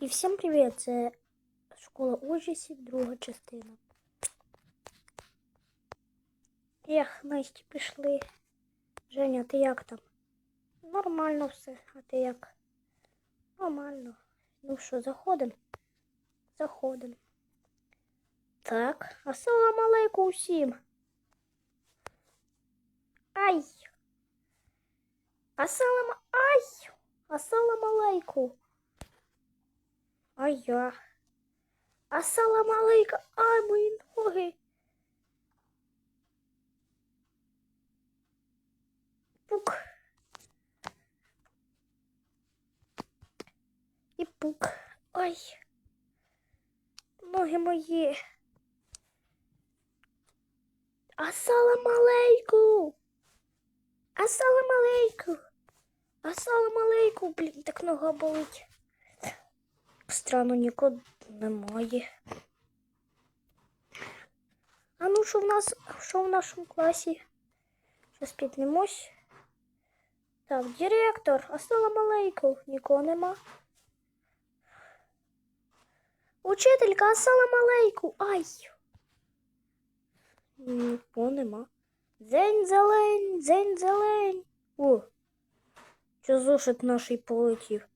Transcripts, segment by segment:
І всім привіт! Це школа ужасів, друга частина. Ех, Насті пішли. Женя, ти як там? Нормально все, а ти як? Нормально. Ну що, заходимо? Заходимо. Так, ассалам алейкум усім. Ай! Ассалам... Ай! Ассалам алейкум. А я. Ассалам алейкум. Ай, мої ноги. Пук. І пук. Ай. Ноги мої. Ассалам алейкум. Ассалам алейкум. Ассалам алейкум. Блін, так нога болить. Странно, нікого немає. А ну що в нас, що в нашому класі? Щас піднімось. Так, директор, ассалам алейкум. Нікого нема. Учителька, ассалам алейкум. Ай. Нікого нема. Дзень зелень, дзень зелень. О, що зошит наш полетів.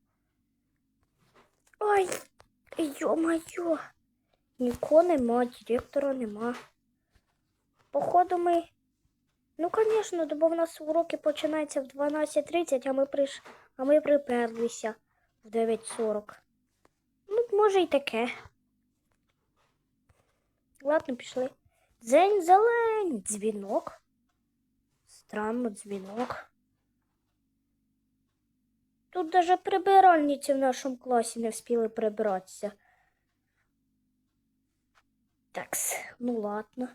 Ой, ё-моё. Нікого нема, директора нема. Походу ми. Ну, звісно, бо в нас уроки починаються в 12.30, а ми приш... а ми приперлися в 9.40. Ну, може й таке. Ладно, пішли. Дзень зелень, дзвінок. Странно, дзвінок. Тут даже прибиральниці в нашому класі не встигли прибиратися. Такс, ну ладно.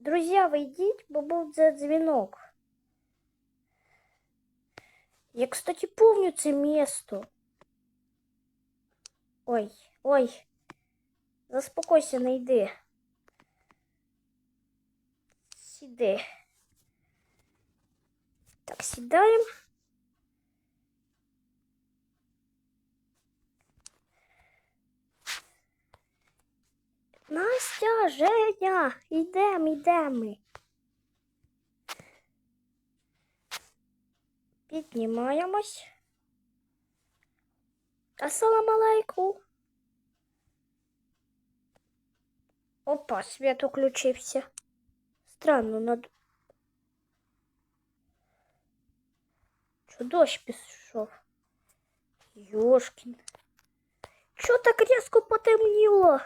Друзья, ви йдіть, бо був дзвінок. Я, кстати, помню це місто. Ой, ой. Заспокойся, не йди. Сіди. Так, сідаємо. Настя, Женя, йдем, йдем ми. Піднімаємось. Ассалам алейкум. Опа, світ включився. Странно, над... Що дощ пішов? Йошкін. Чо так різко потемніло?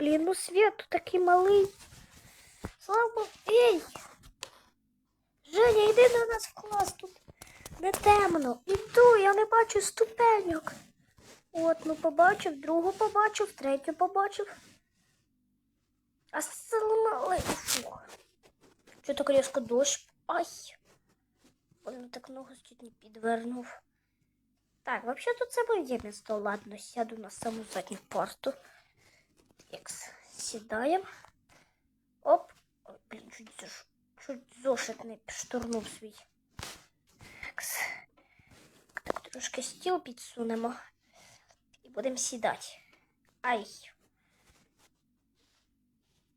Блін, ну світ такий малий. Слава. Ей! Женя, йди до нас в клас тут. Не темно. Іду, я не бачу ступеньок. От, ну побачив, другу побачив, третю побачив. А саламали. Фух. Що так різко дощ? Ай. Воно так ногу чуть не підвернув. Так, взагалі тут це моє місто. Ладно, сяду на саму задню парту. Текс. Сідаємо. Оп. Ой, блін, чуть, заш... чуть зошит не штурнув свій. Так, трошки стіл підсунемо. І будемо сідати. Ай.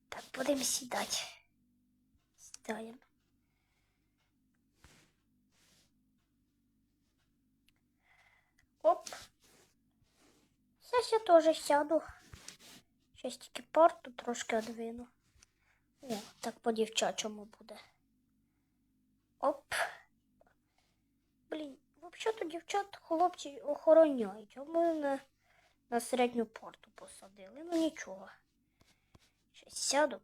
Так, будемо сідати. Сідаємо. Оп. Зараз я теж сяду. Щось тільки порту трошки одвину. О, так по дівчачому буде. Оп. Блін, взагалі-то дівчат хлопці охороняють, а мене на середню порту посадили. Ну нічого. Щось сяду.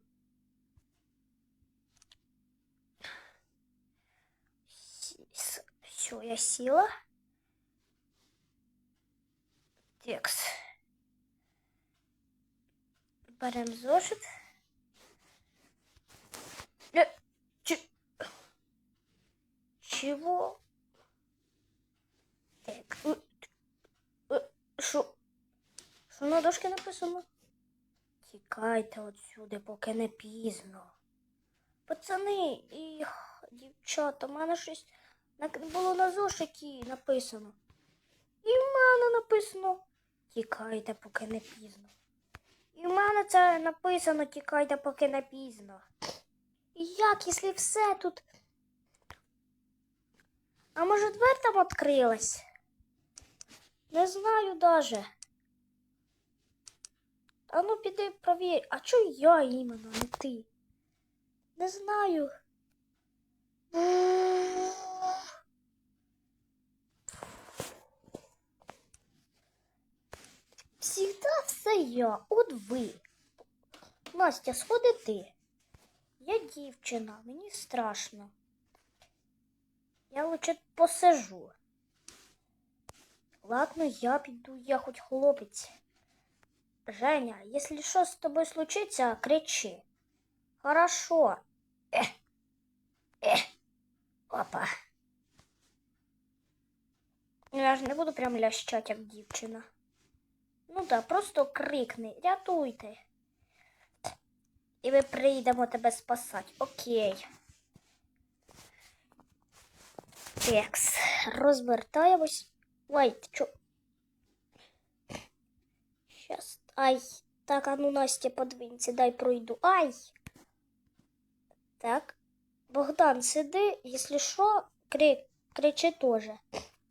Все, я сіла. Текст. Берем зошит. Э, ч... Чего? Так. э, э, Що? Що на дошці написано? Тікайте отсюди, поки не пізно. Пацани і дівчата, у мене щось Так було на зошиті написано. І в мене написано тікайте, поки не пізно. І в мене це написано тікайте, поки не пізно. І як, якщо все тут. А може дверь там відкрилась? Не знаю даже. А ну піди провір. А чого я іменно, не ти? Не знаю. Всегда все я, от ви. Настя, сходи ти. Я дівчина, мені страшно. Я лучше посижу. Ладно, я піду, я хоч хлопець. Женя, если что с тобой случится, кричи. Хорошо. Э. Э. Опа. Я ж не буду прям лящать, як дівчина. Ну да, просто крикни, рятуйте. І ми прийдемо тебе спасати. Окей. Текс. Розвертаємось. Ой, ти чо? Щас. Ай. Так, а ну Настя, подвинься, дай пройду. Ай. Так. Богдан, сиди, якщо що, кри... кричи теж,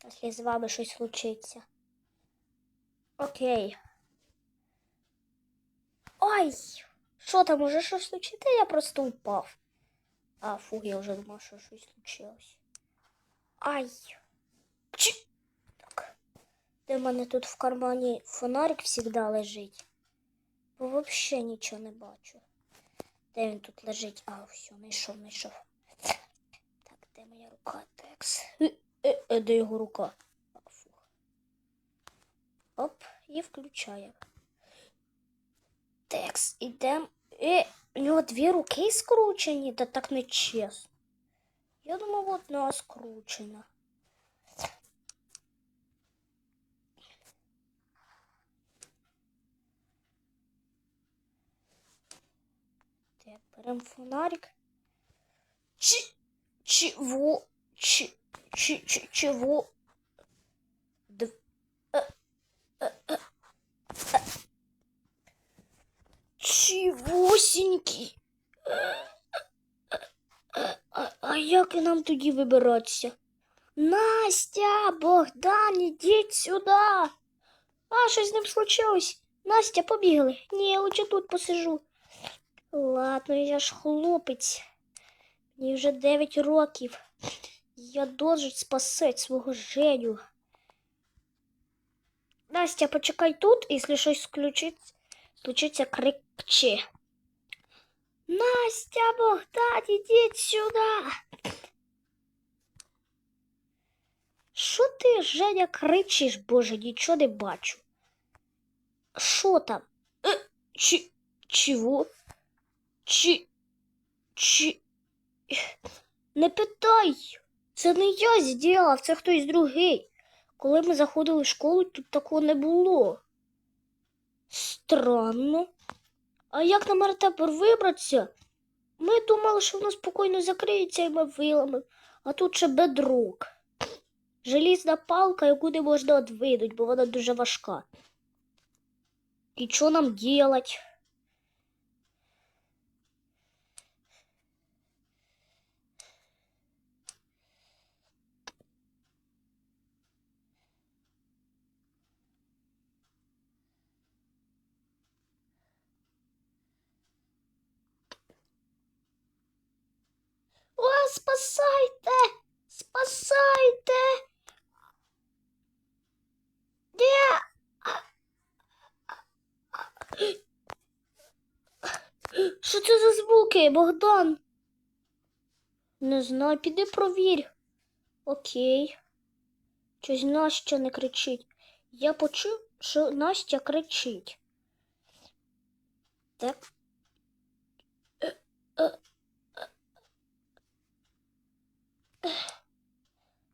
якщо з вами щось случиться. Окей. Ай! Що там, уже щось случиться? Я просто упав. А, фу, я вже думав, що щось случилось. Ай. Чи... Так. Де в мене тут в кармані фонарик завжди лежить. Бо взагалі нічого не бачу. Де він тут лежить? А, все, знайшов, знайшов. Так, де моя рука? Текс. Е, е, е, де його рука? Оп, і включаємо. Текс, ідем. Е, у нього дві руки скручені, та так не чесно. Я думав, одна скручена. Так, берем фонарик. Чи, чего, чи, чи, чи, чего? Чогосінький. А, як нам тоді вибиратися? Настя, Богдан, ідіть сюди. А, що з ним случилось? Настя, побігли. Ні, я лучше тут посижу. Ладно, я ж хлопець. Мені вже 9 років. Я должен спасати свого Женю. Настя, почекай тут, якщо щось включить, случиться крикче. Настя, Богдан, ідіть сюди. Що ти, Женя, кричиш, боже, нічого не бачу. Що там? Е, чи, чого? Чи, чи... Не питай. Це не я зробив, це хтось другий. Коли ми заходили в школу, тут такого не було. Странно. А як нам тепер вибратися? Ми думали, що воно спокійно закриється і ми виламимо. А тут ще бедрок. Желізна палка, яку не можна відвинути, бо вона дуже важка. І що нам делать? О, спасайте! Спасайте! Де? Що це за звуки, Богдан? Не знаю, піди провір. Окей. Щось Настя не кричить. Я почув, що Настя кричить. Так. Е, е,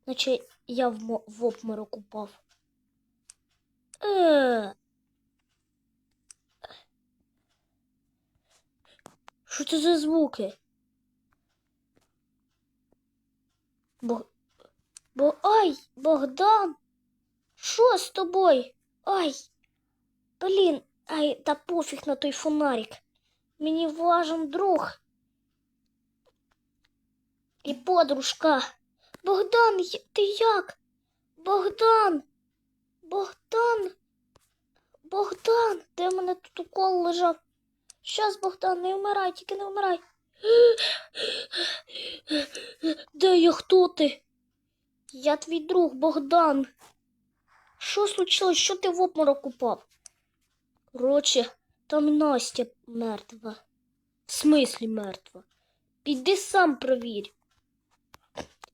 Наче я в, в обморок упав. Е. Що це за звуки? Бо... Бо ай, Богдан, що з тобою? Ай, блін, ай, та пофіг на той фонарик. Мені важен друг. І подружка. Богдан, ти як? Богдан. Богдан. Богдан, де в мене тут укол лежав? Щас, Богдан, не вмирай, тільки не вмирай. Де я хто ти? Я твій друг Богдан. Що случилось? Що ти в обморок упав? Короче, там Настя мертва. В смислі мертва? Піди сам провір.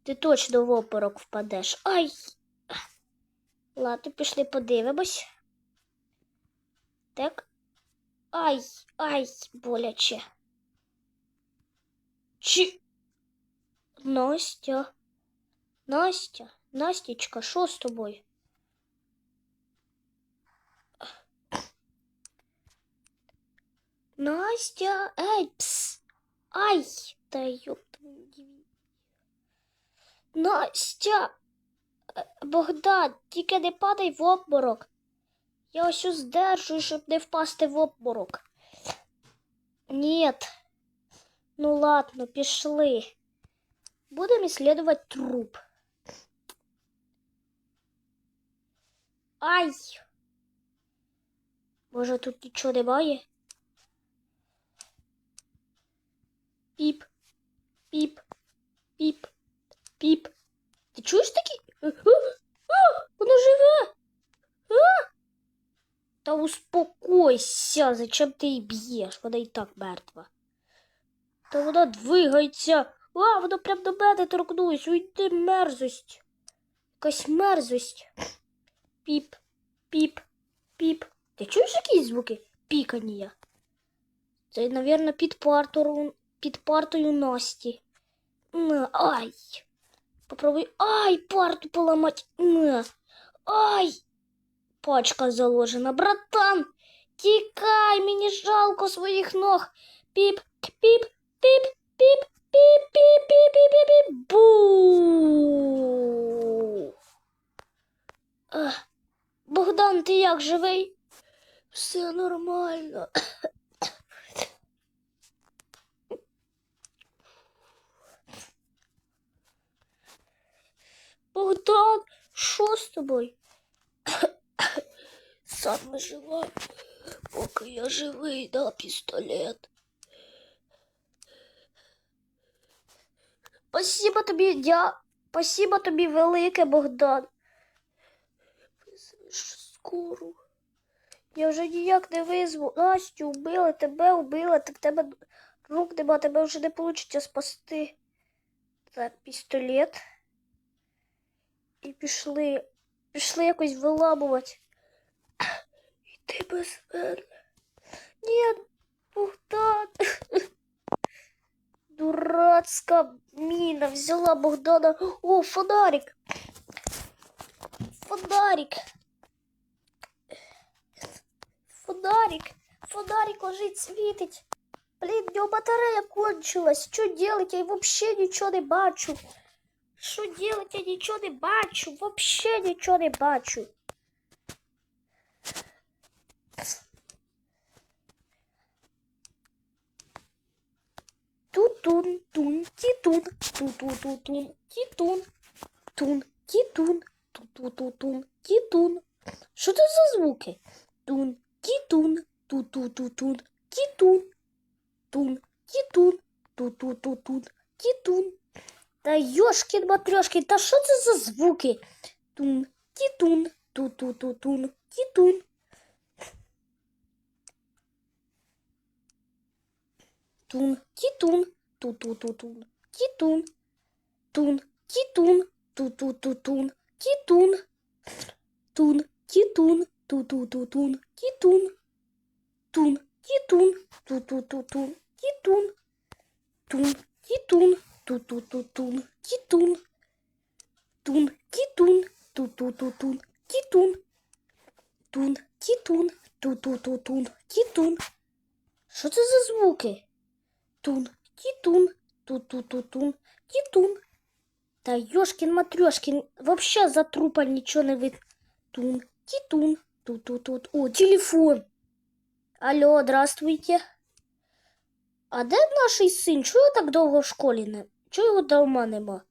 Ти точно в обморок впадеш. Ай. Ладно, пішли подивимось. Так. Ай, ай, боляче. Чи. Настя. Настя, Настічка, що з тобою? Настя, ей, пс. Ай, та ёб твою Настя, Е, Богдан, тільки не падай в обморок. Я ось здержую, щоб не впасти в обморок. Нет. Ну ладно, пішли. Будемо исследовать труп. Ай! Може тут нічого немає? Піп, піп, піп, піп. Ти чуєш такі? А, а, воно живе! А! Та успокойся, зачем ти її б'єш? Вона і так мертва. Та вона двигається. А, вона прям до мене торкнулась. Уйди мерзость. Якась мерзость. Піп, піп, піп. Ти чуєш якісь звуки? Пікання. Це, навірно, під партою, під партою Насті. Ай. Попробуй. Ай, парту поламать. На. Ай. Пачка заложена. Братан, тікай, мені жалко своїх ног. Піп, піп, піп, піп. Бу. Богдан, ти як живий? Все нормально. Богдан, що з тобою? Сам виживай, поки я живий, да, пістолет. Спасибо тобі, дя... Спасибо тобі велике, Богдан. Визвеш скору. Я вже ніяк не визву. Настю вбили, тебе вбили, так тебе рук нема, тебе вже не вийде спасти. Так, пістолет. І пішли. Пішли якось виламувати. Іди без мене. Ні, Богдан. Дурацька міна взяла Богдана. О, фонарик. Фонарик. Фонарик. Фонарик лежить, світить. Блін, в нього батарея кончилась. Що делать? Я вообще нічого не бачу. Що делать? Я нічого не бачу. Вообще нічого не бачу. Тутун, тун, титун, ту-ту-ту-тун, титун, тун, титун, ту-ту-ту-тун, титун. Що це за звуки? Тун, титун, ту-ту-ту-тун, титун, тун, титун, ту-ту-ту-тун, титун. Та йошкін матрешкін, та що це за звуки? Тун, тітун, ту-ту-ту-тун, тітун. Тун, тітун, ту-ту-ту-тун, тітун. Тун, тітун, ту-ту-ту-тун, тітун. Тун, тітун, ту-ту-ту-тун, тітун. Тун, тітун, ту-ту-ту-тун, тітун. Тун, тітун, Ту-ту-ту-тун, тітун. Тун, тітун, ту-ту-ту-тун, тітун. Тун, тітун, ту-ту-ту-тун, тітун. Що це за звуки? Тун, тітун, ту-ту-ту-тун, тітун. Та Йошкін Матрьошкін, вообще за трупа нічого не вид. Тун, тітун, тут-тут-тут. О, телефон. Алло, здравствуйте. А де наш син? Чого так довго в школі не? Чого дома нема?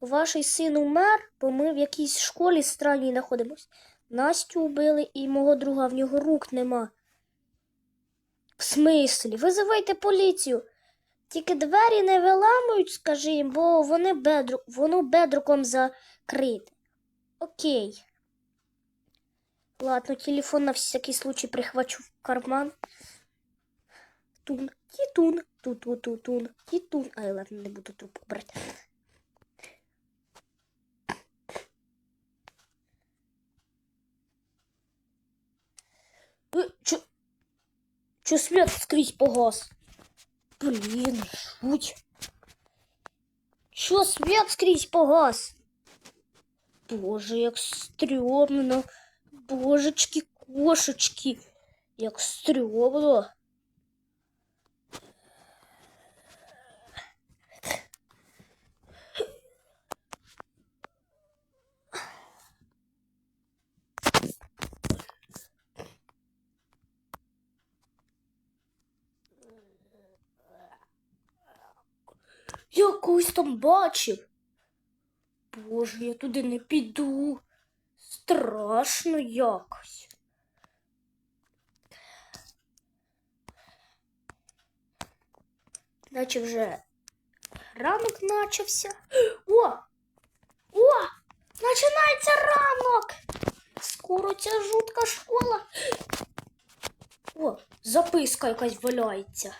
Ваш син умер, бо ми в якійсь школі странній знаходимось. Настю убили і мого друга в нього рук нема. В смислі? Визивайте поліцію. Тільки двері не виламують, скажи їм, бо вони бедру... воно бедруком закрите. Окей. Ладно, телефон на всякий случай прихвачу в карман. Тун, тітун, ту-ту-ту-тун, тітун. Ай, ладно, не буду трубку брати. Е, Чо, чо свет скрізь погас? Блін, жуть. Чо свет скрізь погас? Боже, як стрьомно. Божечки, кошечки, як стрьомно. Я когось там бачив. Боже, я туди не піду. Страшно якось. Наче вже ранок начався. О! О! Починається ранок! Скоро ця жутка школа. О, записка якась валяється.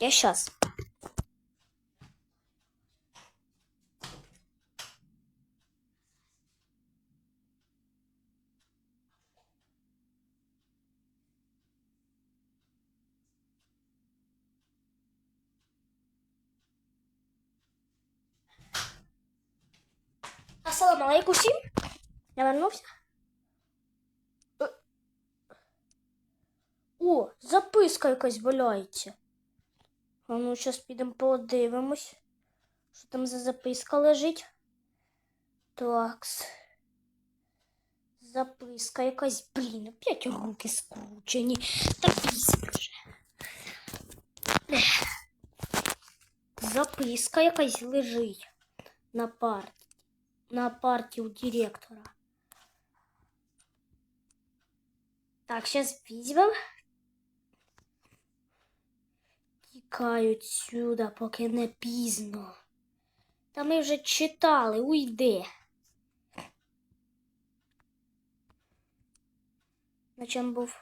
Я сейчас. Ассаламу алейкум всім. Я вернувся. Е. О, записка якась валяється. А ну, зараз підемо подивимось, що там за записка лежить. Такс. Записка якась, блін, опять руки скручені. Та вже. Записка якась лежить на парті. На парті у директора. Так, зараз візьмемо. Тікають сюди, поки не пізно. Та ми вже читали, уйди. На чому був?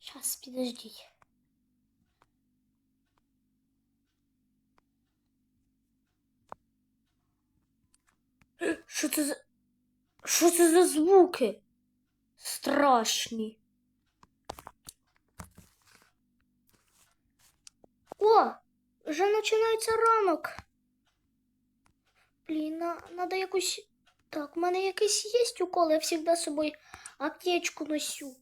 Щас, підождіть. Що це за. Що це за звуки? Страшні. О, вже починається ранок. Блін, на, надо якусь. Так, в мене якийсь є укол, я завжди з собою аптечку носю.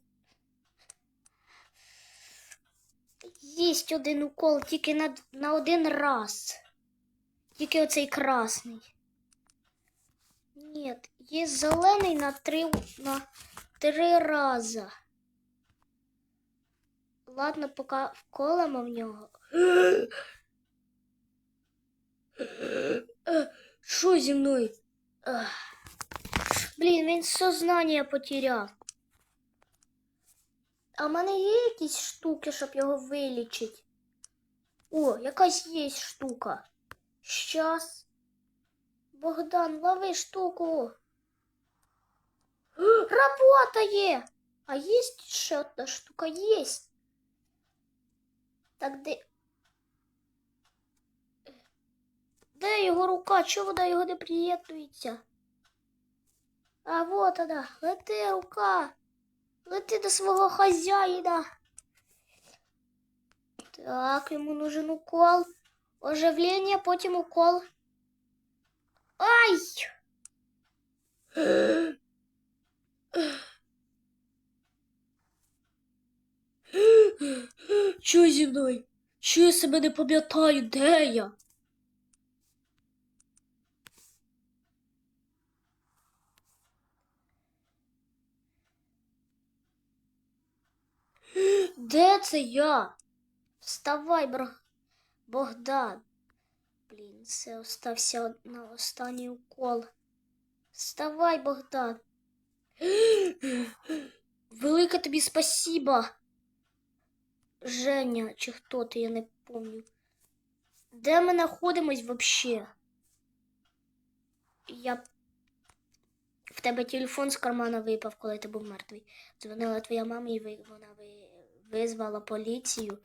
Єсть один укол тільки на, на один раз. Тільки оцей красний. Нет, є зелений на три, на три рази. Ладно, поки вколемо в нього. Що зі мною? Блін, він сознання потеряв. А в мене є якісь штуки, щоб його вилічити? О, якась є штука. Щас. Богдан, лови штуку. Работає! А є ще одна штука? Є. Так де. Де його рука? Чого вона його не приєднується? А вот вона. Лети рука. Лети до свого хазяїна. Так, йому нужен укол. Оживлення, потім укол. Мною? Що я себе не пам'ятаю, де я? Де це я? Вставай, бро... Богдан. Блін, це остався на останній укол. Вставай, Богдан. Велике тобі спасіба. Женя, чи хто ти, я не пам'ятаю. Де ми знаходимось вообще? Я... В тебе телефон з кармана випав, коли ти був мертвий. Дзвонила твоя мама і вона визвала поліцію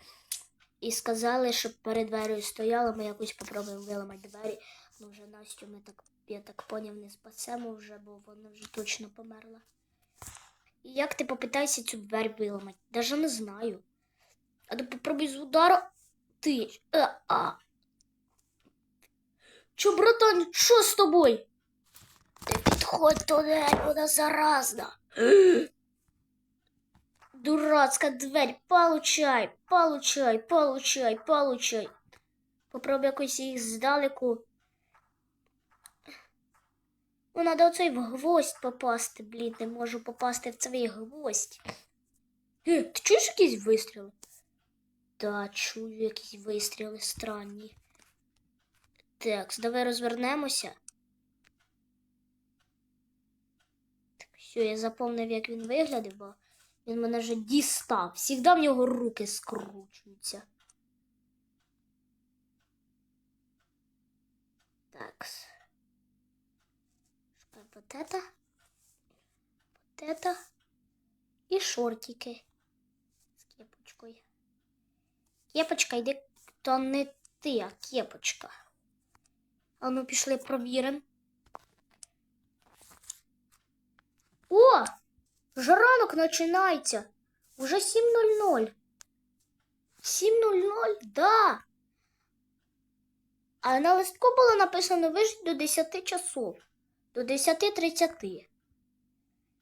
і сказали, щоб перед дверею стояла, ми якось попробуємо виламати двері. Ну вже Настю ми так, я так поняв, не спасемо вже, бо вона вже точно померла. І як ти попитайся цю двері виламати? Даже не знаю. А ти попробуй з удару. Ти. Е, а. Чо, братан, що з тобою? Ти підходь туди, вона заразна. Дурацька дверь, получай, получай, получай, получай. Попробуй якось їх здалеку. Ну, надо оцей в гвоздь попасти, блін, не можу попасти в цей гвоздь. Ти чуєш якісь вистріли? Та, чую якісь вистріли странні. Так, давай розвернемося. Так, все, я заповнив, як він виглядав, бо він мене вже дістав. Всігда в нього руки скручуються. Так. Вот это. Вот. І шортики. З кепочкою. Кепочка, йди, то не ти, а кепочка. А ну пішли провіримо. О! Вже починається. Уже 7.00. 7.00, да. А на листку було написано вижить до 10 часов. До 10.30.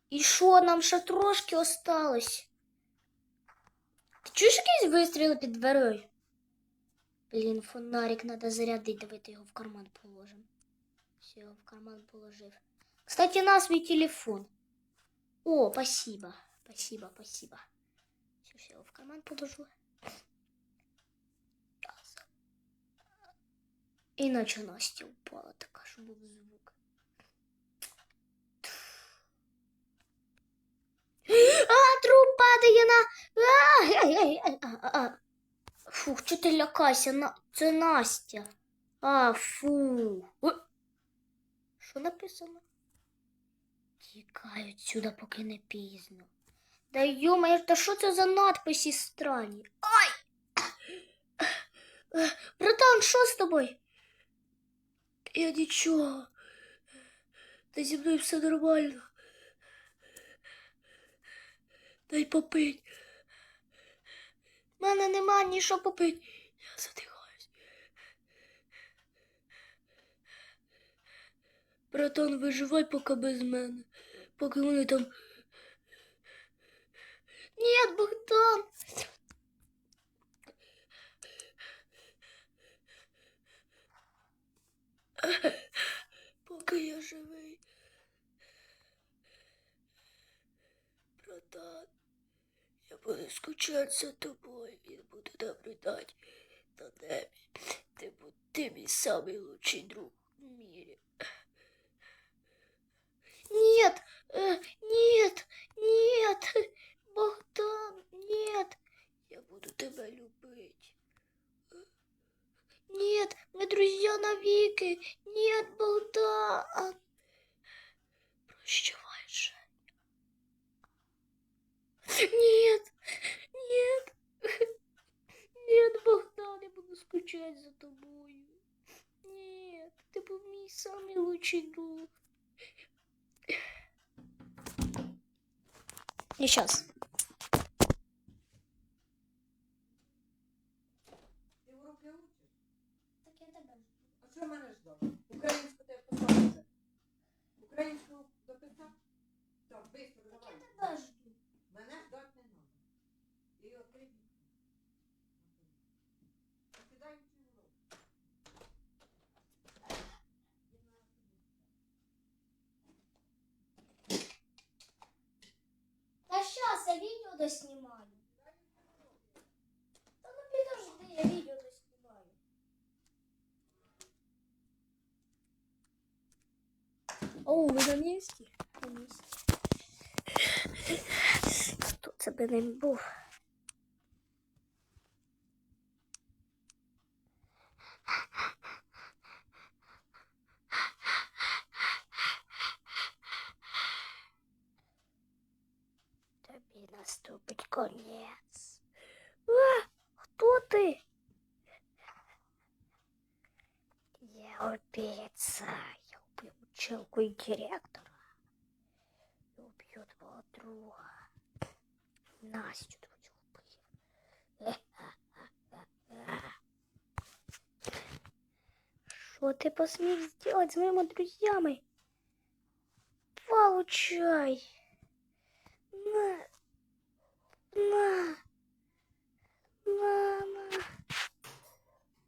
І що, нам ще трошки осталось? Ти чуєш якісь вистріли під дверою? Блін, фонарик треба зарядити, давайте його в карман положимо. Все, його в карман положив. Кстати, на свій телефон. О, спасибо. Спасибо, спасибо. Все, все, в карман положу. Раз. Іначе Настя упала така, що був звук. А, труп падає на. Фух, чого ти лякайся? На... Це Настя. А, фу. Що написано? Тікай отсюда, поки не пізно. Да йома, та що це за надписи странні? Ай! Братан, що з тобою? Я нічого. Та зі мною все нормально. Дай попить. У мене нема ні що попить. Я задихаюсь. Братан, виживай поки без мене. Поки вони там. Ні, Богдан. Поки я живий. Братан, я буду скучати за тобою він буду наблюдати за небі. Ти, ти мій самий лучший друг в. Нет, э, нет, нет, лучший друг. Сейчас. Ти уроки учиш? Так я тебе А що мене ждав? Українську ти писав вже? Українську дописав? Так, швидко, давай. тебе жду. Мене ждати не треба. І відкрий. Доснімаю. Та ну підожди, я відео доснімаю. О, ви на місці? На місці. Хто це ним був? Тобі наступить конець. А, хто ти? Я обіцяю, уб'ю училку і директора. И убью твоего друга. Настю твою убью. Что ты посмел сделать с моими друзьями? Получай. На. На. На, на.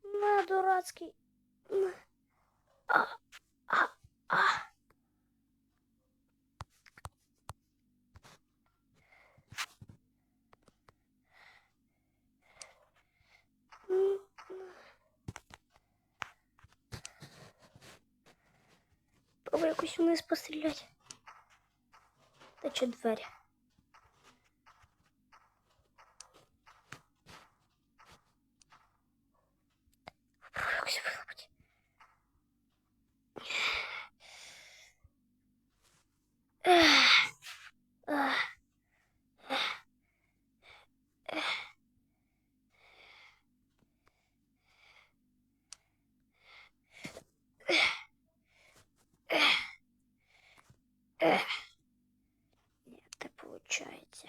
На, дурацкий. На. А, а, а. М, Пробуй якось вниз постріляти. Та чи двері? Пробуй якось вилапати. Ех. Ах. Ех. Ні, не виходить.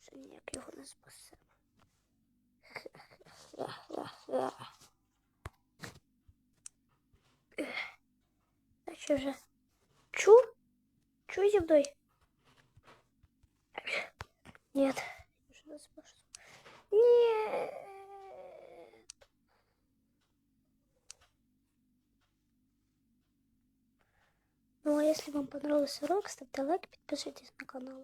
Вже ніяк його не спасемо. А що вже? Чу? Чу зі мною? Нет, уже не спасу. Нет. Ну а если вам понравился урок, ставьте лайк, подписывайтесь на канал.